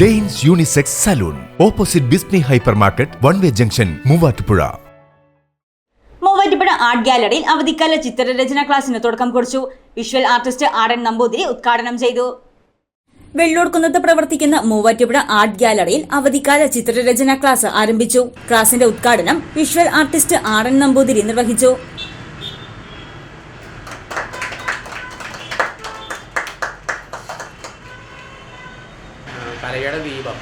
Men's unisex salon. Opposite Bismi hypermarket one way junction Muvattupuzha. Muvattupuzha art ഗാലറിയിൽ അവധിക്കാല ചിത്രരചന ക്ലാസ്സിന് തുടക്കം കുറിച്ചു. Visual artist R N Namboothiri ഉദ്ഘാടനം ചെയ്തു. വെള്ളൂർക്കുന്നത്ത് പ്രവർത്തിക്കുന്ന മൂവാറ്റുപുഴ ആർട്ട് ഗാലറിയിൽ അവധിക്കാല ചിത്രരചന ക്ലാസ് ആരംഭിച്ചു. ക്ലാസിന്റെ ഉദ്ഘാടനം visual artist R N Namboothiri നിർവഹിച്ചു. കലയുടെ ദീപം.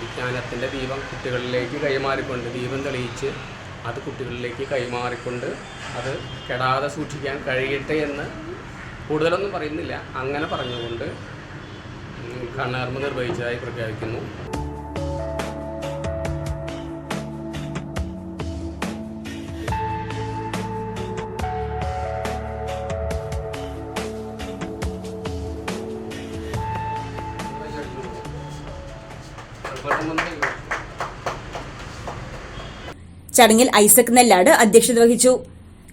വിജ്ഞാനത്തിന്റെ ദീപം കുട്ടികളിലേക്ക് കൈമാറിക്കൊണ്ട് ദീപം തെളിയിച്ച് അത് കുട്ടികളിലേക്ക് കൈമാറിക്കൊണ്ട് അത് കെടാതെ സൂക്ഷിക്കാൻ കഴിയട്ടെ എന്ന് കൂടുതലൊന്നും പറയുന്നില്ല. അങ്ങനെ പറഞ്ഞുകൊണ്ട് ഉദ്ഘാടനകർമ്മ നിർവഹിച്ചതായി പ്രഖ്യാപിക്കുന്നു. ചടങ്ങിൽ ഐസക് നെല്ലാട് അധ്യക്ഷത വഹിച്ചു.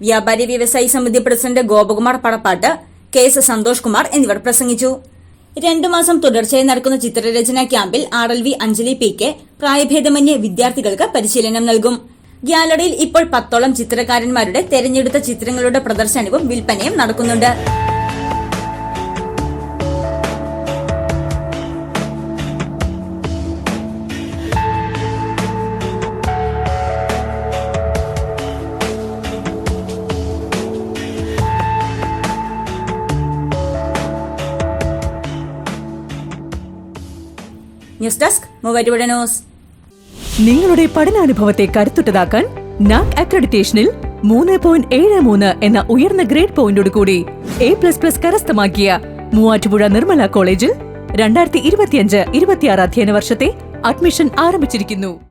വ്യാപാരി വ്യവസായി സമിതി president Gopakumar Padappattu K S Santhosh Kumar എന്നിവർ പ്രസംഗിച്ചു. രണ്ടു മാസം തുടർച്ചയായി നടക്കുന്ന ചിത്രരചനാ ക്യാമ്പിൽ R L V Anjali P K പ്രായഭേദമന്യേ വിദ്യാർത്ഥികൾക്ക് പരിശീലനം നൽകും. ഗ്യാലറിയിൽ ഇപ്പോൾ പത്തോളം ചിത്രകാരന്മാരുടെ തെരഞ്ഞെടുത്ത ചിത്രങ്ങളുടെ പ്രദർശനവും വിൽപ്പനയും നടക്കുന്നുണ്ട്. News desk Muvattupuzha news. നിങ്ങളുടെ പഠനാനുഭവത്തെ കരുത്തുറ്റതാക്കാൻ നാക് അക്രഡിറ്റേഷനിൽ മൂന്ന് പോയിന്റ് ഏഴ് മൂന്ന് എന്ന ഉയർന്ന ഗ്രേഡ് പോയിന്റോട് കൂടി എ പ്ലസ് പ്ലസ് കരസ്ഥമാക്കിയ മൂവാറ്റുപുഴ നിർമ്മല കോളേജിൽ രണ്ടായിരത്തി ഇരുപത്തിയഞ്ച് ഇരുപത്തിയാറ് അധ്യയന വർഷത്തെ അഡ്മിഷൻ ആരംഭിച്ചിരിക്കുന്നു.